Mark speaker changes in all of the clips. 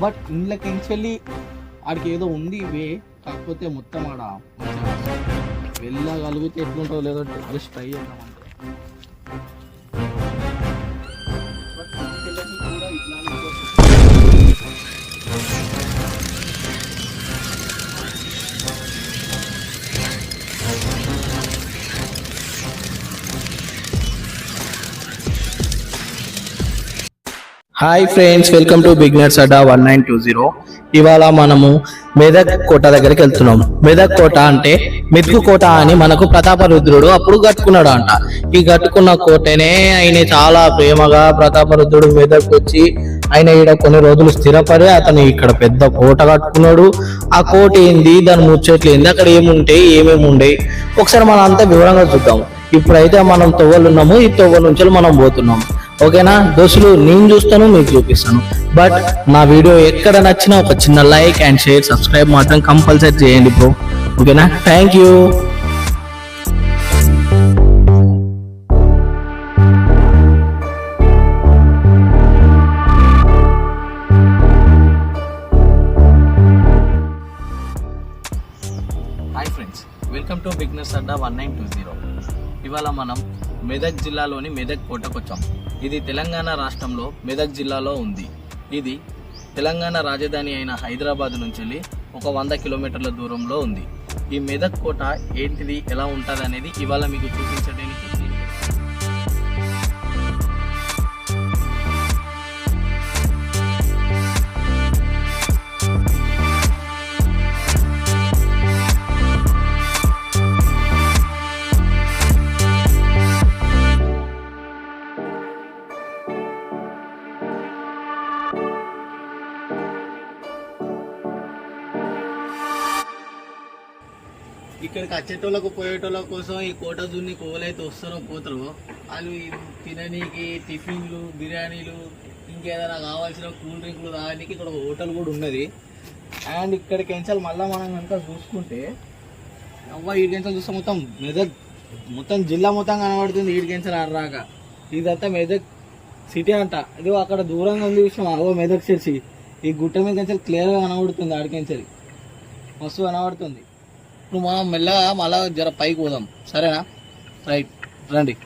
Speaker 1: But ఇండ్లకెంచెల్లి ఆడికి ఏదో ఉంది వే కాకపోతే మొత్తం ఆడ వెళ్ళగలిగితే ఎట్లుంటుందో లేదో జస్ట్ ట్రై చేద్దామంటే hi friends welcome to beginners Adda one nine two zero ఇవాళ మనము మెదక్ కోట దగ్గరికి వెళ్తున్నాం. మెదక్ కోట అంటే మెతుకు కోట అని మనకు ప్రతాపరుద్రుడు అప్పుడు కట్టుకున్నాడు అంట ఈ కట్టుకున్న కోటనే ఆయన చాలా ప్రేమగా ప్రతాపరుద్రుడు మెదక్ వచ్చి ఆయన ఈడ కొన్ని రోజులు స్థిరపడి అతను ఇక్కడ పెద్ద కోట కట్టుకున్నాడు. ఆ కోట ఏంది? దాని ముచ్చట్లు ఏంది? అక్కడ ఏముంటాయి? ఏమేమి ఉండేవి ఒకసారి మనం అంతా వివరంగా చూద్దాం. ఇప్పుడైతే మనం తొవ్వలు ఉన్నాము. ఈ తొవ్వల నుంచి మనం పోతున్నాం. ఓకేనా? దోస్తులు నేను చూస్తాను మీకు చూపిస్తాను. బట్ నా వీడియో ఎక్కడ నచ్చినా ఒక చిన్న లైక్ అండ్ షేర్ సబ్స్క్రైబ్ మాత్రం కంపల్సరీ చేయండి బ్రో ఓకేనా? Thank you hi friends welcome to bigness Adda one nine two zero ఇవాళ మనం మెదక్ జిల్లాలోని మెదక్ కోటకు ఇది తెలంగాణ రాష్ట్రంలో మెదక్ జిల్లాలో ఉంది. ఇది తెలంగాణ రాజధాని అయిన హైదరాబాద్ నుంచి వెళ్ళి ఒక వంద కిలోమీటర్ల దూరంలో ఉంది. ఈ మెదక్ కోట ఏంటిది ఎలా ఉంటుంది అనేది ఇవాళ మీకు చూపించడానికి వచ్చేటోళ్ళకు పోయేటోళ్ళ కోసం ఈ కోట దున్ని కోలైతే వస్తారో పోతారో వాళ్ళు తిననీకి టిఫిన్లు బిర్యానీలు ఇంకేదైనా కావాల్సిన కూల్ డ్రింక్లు తాగడానికి ఇక్కడ ఒక హోటల్ కూడా ఉన్నది. అండ్ ఇక్కడికి ఎంచాలి మళ్ళీ మనం కనుక చూసుకుంటే అవ్వ ఈడికెంచాలి చూస్తే మొత్తం మెదక్ మొత్తం జిల్లా మొత్తం కనబడుతుంది ఈడికెంచాలి అర్రాక ఇదంతా మెదక్ సిటీ అంట. ఇది అక్కడ దూరంగా ఉంది విషయం అవో మెదక్ చర్చి ఈ గుట్ట మీద క్లియర్గా కనబడుతుంది ఆడికెంచాలి మస్తు కనబడుతుంది. ఇప్పుడు మనం మెల్లగా మళ్ళా జర పైకి పోదాం. సరేనా? రైట్. రండి.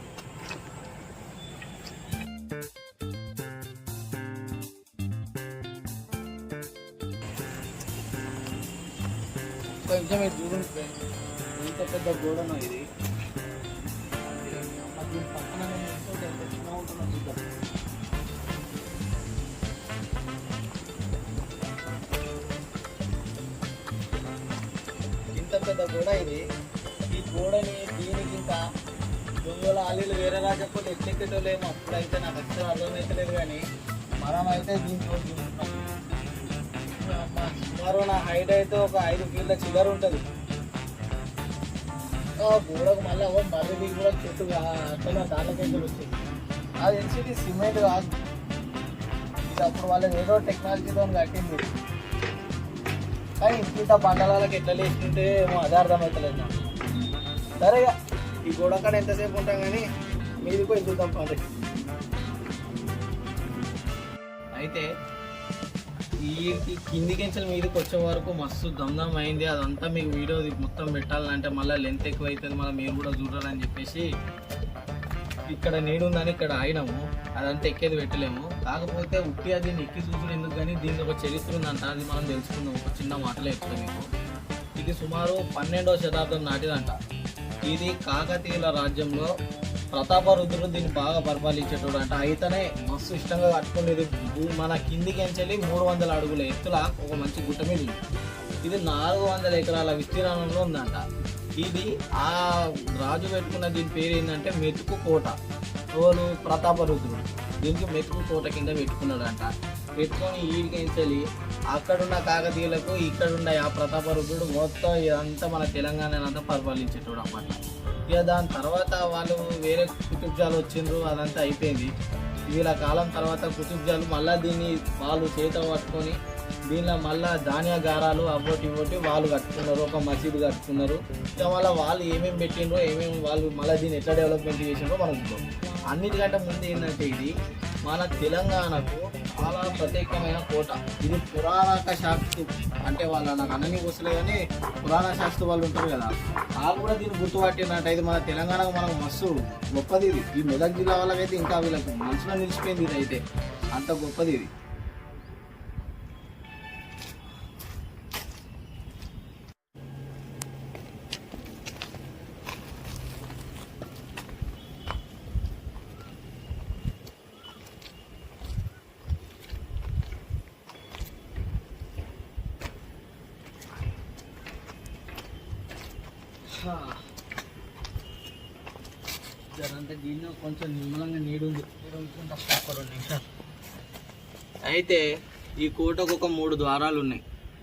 Speaker 1: పెద్ద గోడ ఇది. ఈ గోడని దీనికి ఇంకా దొంగల అల్లీలు వేరే రాజప్పుడు ఎట్లెక్కేటోళ్ళేమో అప్పుడైతే నాకు అసలు అర్థమవుతలేదు కానీ మనం అయితే దీంట్లో సుమారు నా హైట్ అయితే ఒక ఐదు ఫీట్ల చిల్లర ఉంటుంది. గోడకు మళ్ళీ ఒక మర్రి కూడా చెట్టు అక్కడ దానికైతే వచ్చింది. అది ఎన్సిటీ సిమెంట్ కాదు. ఇది అప్పుడు వాళ్ళకి ఏదో టెక్నాలజీతో కట్టింది. కానీ ఇంత బండలాలకు ఎట్లా లేచుకుంటే ఏమో అదే అర్థమవుతలేదు నాకు. సరే ఇక ఈ గోడ కాడ ఎంతసేపు ఉంటాం కానీ మీది కూడా చూద్దాం పండి. అయితే ఈ కిందికించలు కింది మీదకి వచ్చే వరకు మస్తు దమ్దం అయింది. అదంతా మీకు వీడియో మొత్తం పెట్టాలంటే మళ్ళీ లెంత్ ఎక్కువ అవుతుంది మళ్ళీ మీరు కూడా చూడాలని చెప్పేసి ఇక్కడ నేడుందని ఇక్కడ ఆగినాము. అదంతా ఎక్కేది పెట్టలేము. కాకపోతే ఉట్టి అది ఎక్కి చూసిన ఎందుకు కానీ దీనికి ఒక చరిత్ర ఉందంట. అది మనం తెలుసుకుందాం. ఒక చిన్న మాటలే చెప్తాను మీకు. ఇది సుమారు పన్నెండవ శతాబ్దం నాటిదంట. ఇది కాకతీయుల రాజ్యంలో ప్రతాపరుద్రుడు దీన్ని బాగా పరిపాలించేటోడు అంట అయితేనే మస్తు ఇష్టంగా కట్టుకునేది మన కిందికి ఎంచెల్లి మూడు వందల అడుగుల ఎత్తుల ఒక మంచి గుట్ట మీద ఉంది. ఇది నాలుగు వందల ఎకరాల విస్తీర్ణంలో ఉందంట. ఇది ఆ రాజు పెట్టుకున్న దీని పేరు ఏంటంటే మెతుకు కోట. ఎవరు? ప్రతాపరుద్రుడు దీనికి మెతుకు కోట కింద పెట్టుకున్నాడంట. పెట్టుకొని ఈడికించాలి అక్కడున్న కాకతీయులకు ఇక్కడున్న ఆ ప్రతాపరుద్రుడు మొత్తం ఇదంతా మన తెలంగాణ అంతా పరిపాలించేటోడు అన్నమాట. ఇక దాని తర్వాత వాళ్ళు వేరే కుతుబ్జాలు వచ్చిండ్రు అదంతా అయిపోయింది. వీళ్ళ కాలం తర్వాత కుతుబ్జాలు మళ్ళీ దీన్ని వాళ్ళు చేత పట్టుకొని దీనిలో మళ్ళా ధాన్యాగారాలు అవ్వటి ఇవ్వటి వాళ్ళు కట్టుకున్నారు ఒక మసీదు కట్టుకున్నారు. ఇక మళ్ళీ వాళ్ళు ఏమేమి పెట్టిండ్రో ఏమేమి వాళ్ళు మళ్ళీ దీన్ని ఎట్లా డెవలప్మెంట్ చేసిండ్రో మనం చూద్దాం. అన్నిటికంటే ముందు ఏంటంటే ఇది మన తెలంగాణకు చాలా ప్రత్యేకమైన కోట. ఇది పురాణక శాస్త్రు అంటే వాళ్ళ నాకు అన్నని వస్తలే కానీ పురాణ శాస్త్ర వాళ్ళు ఉంటారు కదా వాళ్ళు కూడా దీన్ని గుర్తుపట్టినట్టు ఇది మన తెలంగాణకు మనం మస్తు గొప్పది ఇది. ఈ మెదక్ జిల్లా వాళ్ళకైతే ఇంకా వీళ్ళకి మనసులో నిలిచిపోయింది ఇది అయితే. అంత గొప్పది ఇది. జరంతా దీన్ని కొంచెం నిమ్మలంగా నీడు ఉంది. ఒక రెండు నిమిషాలు. అయితే ఈ కోటకు ఒక మూడు ద్వారాలు ఉన్నాయి.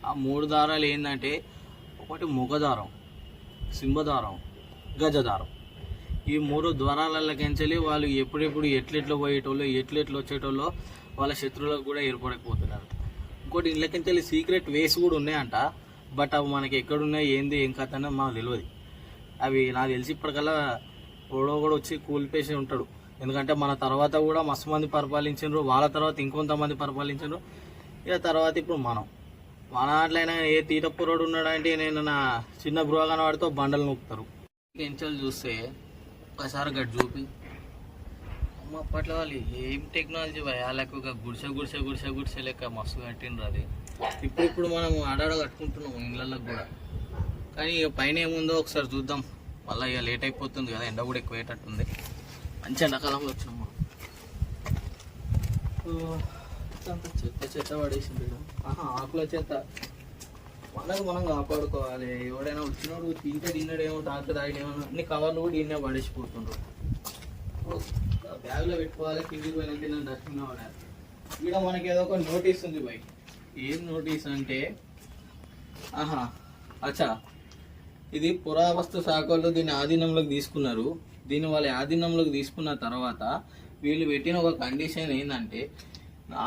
Speaker 1: ఆ మూడు ద్వారాలు ఏంటంటే ఒకటి ముఖదారం సింహదారం గజదారం. ఈ మూడు ద్వారాలకెంచలి వాళ్ళు ఎప్పుడెప్పుడు ఎట్లెట్లు పోయేటోళ్ళు ఎట్లెట్లు వచ్చేటోళ్ళు వాళ్ళ శత్రువులకు కూడా ఏర్పడకపోతున్నారు. ఇంకోటి ఇళ్ళకెంచలి సీక్రెట్ వేస్ కూడా ఉన్నాయంట. బట్ అవి మనకి ఎక్కడున్నాయి ఏంది ఏం కథ అనేది మాకు తెలియదు. అవి నాకు తెలిసి ఇప్పటికల్లా ఎవడో కూడా వచ్చి కూలిపేసి ఉంటాడు. ఎందుకంటే మన తర్వాత కూడా మస్తు మంది పరిపాలించారు వాళ్ళ తర్వాత ఇంకొంతమంది పరిపాలించారు ఇక తర్వాత ఇప్పుడు మనం. మన దాంట్లోనే ఏ తీటపురోడు ఉన్నాడంటే నేను నా చిన్న గృహగాన వాడితో బండలు నొక్కుతారు. ఎంచలు చూస్తే ఒకసారి గడ్డి చూపి. అమ్మ అప్పట్లో వాళ్ళు ఏం టెక్నాలజీ వాళ్ళకు ఒక గుడిసె గుడిసె గుడిసె గుడిసె లెక్క మస్తు కట్టిండ్రు అది. ఇప్పుడు ఇప్పుడు మనం ఆడాడ కట్టుకుంటున్నాం ఇళ్ళల్లో కూడా. కానీ ఇక పైన ఏముందో ఒకసారి చూద్దాం. మళ్ళీ ఇక లేట్ అయిపోతుంది కదా ఎండ కూడా ఎక్కువ అయ్యేటట్టుంది మంచి ఎండాకాలంలో వచ్చినాం మనం. చెత్త చెత్త పడేసింది ఆహా ఆకుల చెత్త. మనకు మనం కాపాడుకోవాలి. ఎవడైనా వచ్చినోడు తింటే తిన్నాడేమో తాక తాగిడేమో అన్ని కవర్లు కూడా ఇన్నే పడేసిపోతుండ్రు. బ్యాగ్లో పెట్టుకోవాలి కిందికి పోయిన తిన్న డస్ట్బిన్ పడాలి ఇక్కడ మనకి ఏదో ఒక నోటీస్ ఉంది బై. ఏం నోటీస్ అంటే ఆహా అచ్చా ఇది పురావస్తు శాఖలో దీని దీన్ని ఆధీనంలోకి తీసుకున్నారు. దీన్ని వాళ్ళ ఆధీనంలోకి తీసుకున్న తర్వాత వీళ్ళు పెట్టిన ఒక కండిషన్ ఏంటంటే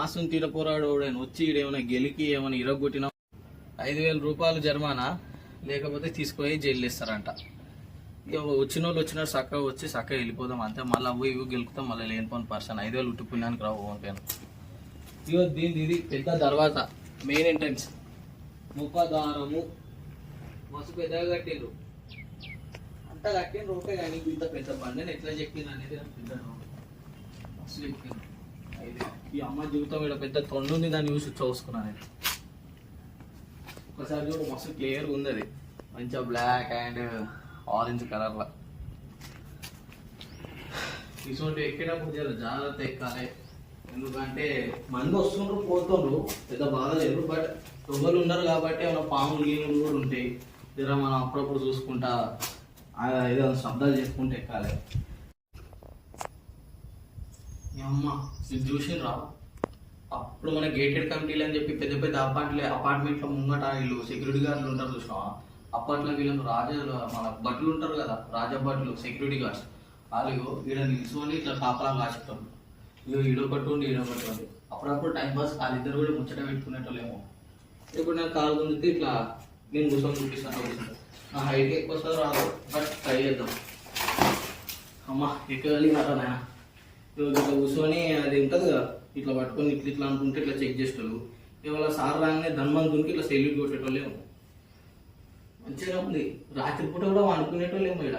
Speaker 1: ఆసున్ తీరపోరాడు వచ్చి ఈడ ఏమైనా గెలికి ఏమైనా ఇరగొట్టిన ఐదు వేల రూపాయలు జరిమానా లేకపోతే తీసుకుపోయి జైలు ఇస్తారంట ఇక వచ్చిన వాళ్ళు వచ్చిన చక్కగా వచ్చి చక్కగా వెళ్ళిపోదాం అంతే మళ్ళీ అవ్వ ఇవి గెలుపుతాం మళ్ళీ లేనిపోని పర్సన్. ఐదు వేలు ఉట్టి రావు ఓన్పేను ఇగో దీని ఇది పెద్ద తర్వాత మెయిన్ ఎంట్రన్స్. ముఖద్వారము మస్తు పెద్దగా కట్టిండ్రు. అంత కట్టిండ్రు ఓకే కానీ ఇంత పెద్ద బండిని ఎట్లా చెక్కిండ్రు అనేది పెద్ద మస్తు చెక్కిండ్రు అయితే ఈ అమ్మ జీవితం ఇక్కడ పెద్ద తొండు ఉంది దాన్ని చూసి చూసుకున్నాను నేను. ఒకసారి చూడు మస్తు క్లియర్గా ఉంది అది. మంచిగా బ్లాక్ అండ్ ఆరెంజ్ కలర్లో ఇటువంటి ఎక్కేటప్పుడు జర జాగ్రత్త ఎక్కాలి. ఎందుకంటే మంది వస్తుండ్రు పోతుండ్రు. పెద్ద బాధ లేదు బట్ దొంగలు ఉన్నారు కాబట్టి ఏమైనా పాములు గీములు కూడా ఉంటాయి. జర మనం అప్పుడప్పుడు చూసుకుంటా ఏదో శబ్దాలు చేసుకుంటూ ఎక్కాలి. ఈ అమ్మ ఇది చూసిండ్రా అప్పుడు మన గేటెడ్ కమిటీలు అని చెప్పి పెద్ద పెద్ద అపార్ట్లే అపార్ట్మెంట్ల ముంగట వీళ్ళు సెక్యూరిటీ గార్డులు ఉంటారు చూసినా అప్పట్లో వీళ్ళు రాజా మన భట్లు ఉంటారు కదా రాజా భట్లు సెక్యూరిటీ గార్డ్స్ వాళ్ళు వీడ నిల్చుకొని ఇట్లా కాపలా కాసేటోళ్ళు ఇగో ఈడో పట్టుకుని ఈడో పట్టుండి అప్పుడప్పుడు టైం పాస్ వాళ్ళిద్దరు కూడా ముచ్చట పెట్టుకునేటోళ్ళేమో. ఇప్పుడు నాకు కాలు ఇట్లా నేను కూర్చొని చూపిస్తాను నా హైట్ ఎక్కువ వస్తుందో రాదు బట్ ట్రై చేద్దాం. అమ్మ ఎక్కగలిగినారా నాయన? ఇట్లా కూర్చొని అది ఉంటుంది కదా ఇట్లా పట్టుకొని ఇట్లా ఇట్లా అనుకుంటే ఇట్లా చెక్ చేసేటోళ్ళు. ఇవాళ సార్ రాగానే ధన్వంతునికి ఇట్లా సెల్యూట్ కొట్టేటోళ్ళేమో మంచిగా ఉంది. రాత్రిపూట కూడా అనుకునేటోళ్ళేమో ఇక్కడ.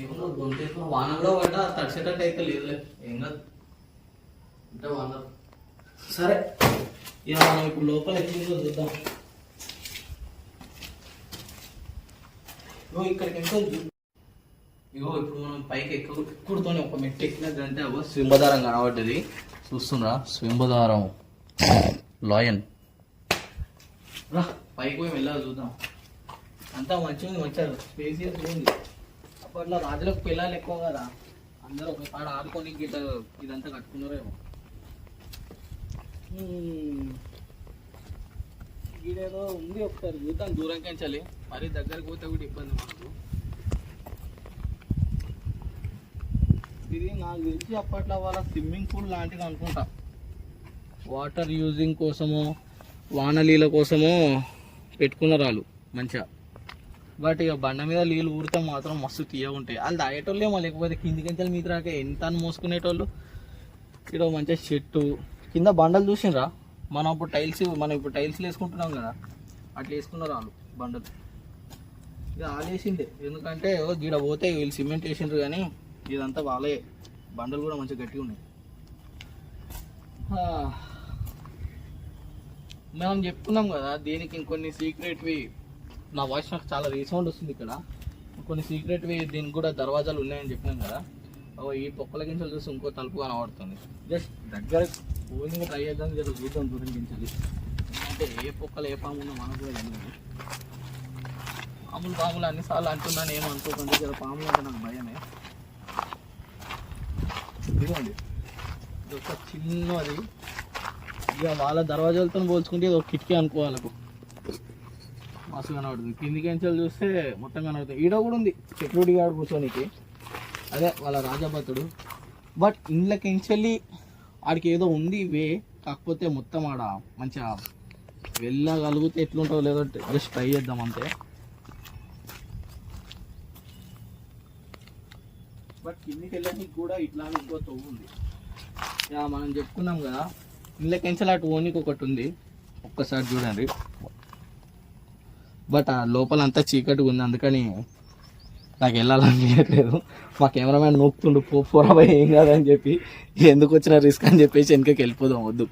Speaker 1: ఏమన్నా గొంతేసుకున్న వాన కూడా పడ్డా తడిసేటట్టు అయితే లేదులే. ఏం కాదు. అంటే వాన సరే ఇక మనం ఇప్పుడు లోపల ఎక్కిందో చూద్దాం. ఇగో ఇక్కడికి ఎంతో ఇగో ఇప్పుడు మనం పైకి ఎక్కువ ఎక్కుడుతోనే ఒక మెట్టు ఎక్కినట్టు అవో స్వింబదారం కనబడ్డది. చూస్తున్నా? స్వింబదారం. లాయన్. రా పైకి పోయి వెళ్ళాలి చూద్దాం. అంతా మంచిగా వచ్చారు స్పేసియస్ ఉంది. అప్పట్లో రాజులకు పిల్లలు ఎక్కువ కదా. అందరూ ఒక కాడ ఆడుకొని గిట్ట ఇదంతా కట్టుకున్నారేమో. హ్మ్. ఈడేదో ఉంది ఒకసారి చూద్దాం దూరం కంచాలి మరీ దగ్గరకు పోతే కూడా ఇబ్బంది మనకు. ఇది నాకు తెలిసి అప్పట్లో వాళ్ళ స్విమ్మింగ్ పూల్ లాంటిది అనుకుంటా. వాటర్ యూజింగ్ కోసమో వానలీల కోసమో పెట్టుకున్నారు వాళ్ళు మంచిగా. బట్ ఇక బండ మీద నీళ్ళు ఊరితే మాత్రం మస్తు తీయగా ఉంటాయి. వాళ్ళు తాగేటోళ్ళేమో లేకపోతే కిందికి మీద రాక ఎంత అని మోసుకునేటోళ్ళు. ఇక్కడ మంచిగా చెట్టు కింద బండలు చూసినరా మనం ఇప్పుడు టైల్స్ మనం ఇప్పుడు టైల్స్ వేసుకుంటున్నాం కదా అట్లా వేసుకున్నారు వాళ్ళు బండలు. ఇక ఆలేసిందే ఎందుకంటే ఓ గీడ పోతే వీళ్ళు సిమెంట్ వేసిండ్రు కానీ ఇదంతా వాళ్ళే. బండలు కూడా మంచిగా గట్టిగా ఉన్నాయి. మనం చెప్పుకున్నాం కదా దీనికి ఇంకొన్ని సీక్రెట్వి నా వాయిస్ నాకు చాలా రీసౌండ్ వస్తుంది ఇక్కడ. కొన్ని సీక్రెట్వి దీనికి కూడా దర్వాజాలు ఉన్నాయని చెప్పినాం కదా. ఈ పొక్కల గింజలు చూసి ఇంకో తలుపు కనబడుతుంది. జస్ట్ దగ్గర పోయింది ట్రై చేద్దాం జర చూద్దాం దూరం పెంచాలి అంటే ఏ పొక్కలు ఏ పాము ఉన్నా మనకు కూడా తెలియదు. పాములు పాములు అన్నిసార్లు అంటున్నాను ఏమనుకోకండి అనుకోకండి జర పాములు అంటే నాకు భయమే. ఇదిగోండి. ఇది ఒక చిన్నది. ఇక వాళ్ళ దర్వాజాలతో పోల్చుకుంటే ఇది ఒక కిటికీ అనుకోవాలకు మస్తు కనబడుతుంది. కిందికి ఎంచలు చూస్తే మొత్తం కనబడుతుంది. ఈడ కూడా ఉంది సెక్యూరిటీ గార్డ్ కూర్చోనికి. అదే వాళ్ళ రాజభతుడు బట్ ఇండ్లకి ఎంచెల్లి ఆడికి ఏదో ఉంది వే కాకపోతే మొత్తం ఆడ మంచిగా వెళ్ళగలిగితే ఎట్లుంటుందో లేదో జస్ట్ ట్రై చేద్దాం అంతే. బట్ కిందికి వెళ్ళడానికి కూడా ఇట్లా ఇంకో తవ్వు ఉంది. యా, మనం చెప్పుకున్నాం కదా. ఇండ్లకెంచలు అటు ఓనికి ఒకటి ఉంది. ఒక్కసారి చూడండి. బట్ ఆ లోపల అంతా చీకటిగా ఉంది. అందుకని నాకు వెళ్ళాలనిపించట్లేదు. మా కెమెరామ్యాన్ నొప్పుతుండు పో పోరాబాయ్ ఏం కాదని చెప్పి ఎందుకు వచ్చిన రిస్క్ అని చెప్పేసి వెనకకి వెళ్ళిపోదాం వద్దు.